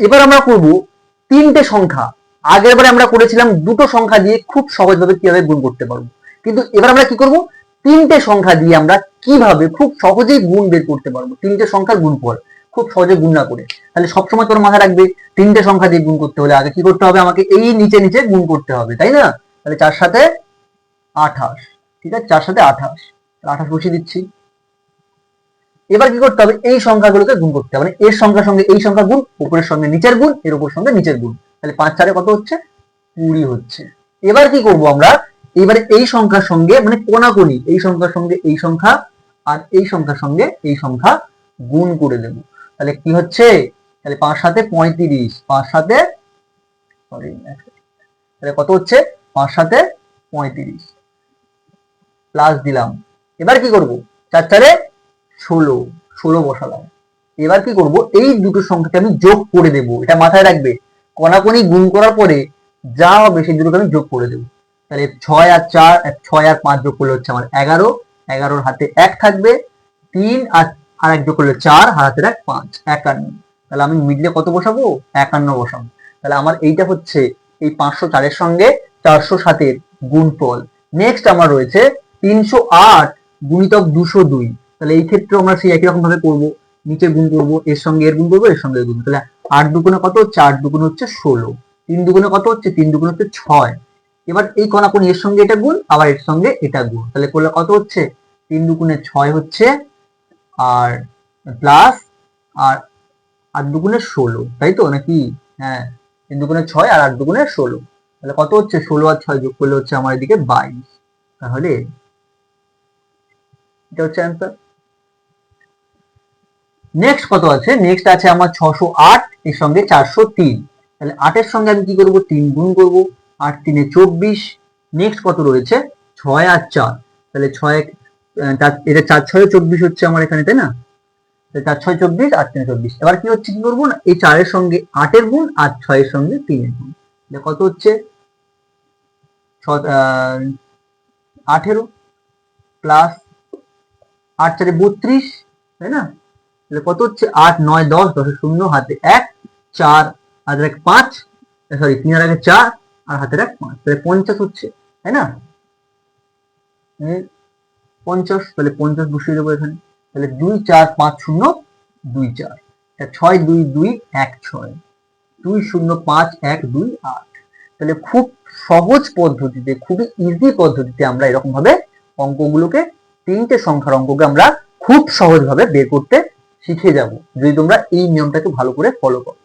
এবার আমরা করব তিনটে সংখ্যা। আগের বারে আমরা করেছিলাম দুটো সংখ্যা দিয়ে খুব সহজভাবে কীভাবে গুণ করতে পারব। কিন্তু এবার আমরা কি করব? তিনটে সংখ্যা দিয়ে আমরা কীভাবে খুব সহজেই গুণ বের করতে পারব। তিনটে সংখ্যার গুণফল, খুব সহজে গুণ না করে। তাহলে সবসময় তোর মাথায় রাখবে, তিনটে সংখ্যা দিয়ে গুণ করতে হলে আগে কি করতে হবে? আমাকে এই নিচে নিচে গুণ করতে হবে, তাই না? তাহলে চার সাথে আঠাশ, ঠিক আছে? চার সাথে আঠাশ আঠাশ বসিয়ে দিচ্ছি। এবার কি করতে হবে? এই সংখ্যাগুলোকে গুণ করতে হবে। মানে এর সংখ্যার সঙ্গে এই সংখ্যা গুণ, উপরের সঙ্গে নিচের গুণ, এর উপর সঙ্গে নিচের গুণ। তাহলে পাঁচ চারে কত হচ্ছে? কুড়ি হচ্ছে। এবার কি করব আমরা? এবারে এই সংখ্যার সঙ্গে মানে কোনাকুনি, এই সংখ্যার সঙ্গে এই সংখ্যা আর এই সংখ্যার সঙ্গে এই সংখ্যা গুণ করে দেব। তাহলে কি হচ্ছে? তাহলে পাঁচ সাথে পঁয়ত্রিশ, পাঁচ সাথে সরি তাহলে কত হচ্ছে? পাঁচ সাথে পঁয়ত্রিশ। প্লাস দিলাম। এবার কি করব? চার চারে ষোলো ষোলো বসালাম। এবার কি করব? এই দুটো সংখ্যাকে আমি যোগ করে দেব। এটা মাথায় রাখবে। কণাকণি গুণ করার পরে যা হবে সেই দুটোকে আমি যোগ করে দেবো। তাহলে ছয় আর চার ছয় আর পাঁচ যোগ করলে হচ্ছে আমার এগারো। এগারোর হাতে এক থাকবে। তিন আর আর এক যোগ করলে চার, আর হাতের এক পাঁচ। একান্ন। তাহলে আমি মিডলে কত বসাবো? একান্ন বসাবো। তাহলে আমার এইটা হচ্ছে এই পাঁচশো চারের সঙ্গে চারশো সাতের গুণফল। নেক্সট আমার রয়েছে তিনশো আট গুণিতক দুশো দুই। তাহলে এই ক্ষেত্রে আমরা সেই একই রকম ভাবে করব। নিচে গুণ করব, এর সঙ্গে এর গুণ করব, এর সঙ্গে গুণ। তাহলে আট দুগুণে কত? হচ্ছে আট দুগুণে হচ্ছে ষোলো। তিন দুগুণে কত হচ্ছে? তিন দুগুণে হচ্ছে ছয়। এবার এই কণাকোণ এর সঙ্গে এটা গুণ, আবার এর সঙ্গে এটা গুণ। তাহলে করলে কত হচ্ছে? তিন দুগুণে ছয় হচ্ছে আর প্লাস আর আট দুগুণে ষোলো। তাই তো? নাকি? হ্যাঁ তিন দুগুণে ছয় আর আট দুগুণে ষোলো। তাহলে কত হচ্ছে? ষোলো আর ছয় যোগ করলে হচ্ছে আমার এদিকে বাইশ। তাহলে এটা হচ্ছে অ্যান্সার নেক্সট কত আছে? নেক্সট আছে আমার ছশো আট, এর সঙ্গে চারশো তিন। তাহলে আটের সঙ্গে আমি কি করব? তিন গুণ করব। আট তিনে চব্বিশ। নেক্সট কত রয়েছে? ছয় আর চার। তাহলে ছয় এটা চার ছয় চব্বিশ হচ্ছে আমার এখানে, তাই না? চার ছয় চব্বিশ, আট তিনে চব্বিশ। এবার কি হচ্ছে? কি করব? না এই চারের সঙ্গে আটের গুণ, আর ছয়ের সঙ্গে তিনের গুণ। কত হচ্ছে? আঠেরো প্লাস আট চারে বত্রিশ, তাই না? তাহলে কত হচ্ছে? আট, নয়, দশ দশের শূন্য হাতে এক, চার, হাতের এক পাঁচ সরি তিন আগে চার আর হাতের এক পাঁচ। তাহলে পঞ্চাশ হচ্ছে, তাই না? পঞ্চাশ, তাহলে পঞ্চাশ বসিয়ে দেবো এখানে। তাহলে দুই, চার, পাঁচ, শূন্য, দুই, চার। ছয়, দুই দুই, এক, ছয়। দুই, শূন্য, পাঁচ, এক, দুই, আট। তাহলে খুব সহজ পদ্ধতিতে, খুবই ইজি পদ্ধতিতে আমরা এরকম ভাবে অঙ্কগুলোকে, তিনটে সংখ্যার অঙ্ককে আমরা খুব সহজভাবে বের করতে শিখে যাব। যদি তোমরা এই নিয়মটাকে ভালো করে ফলো করো।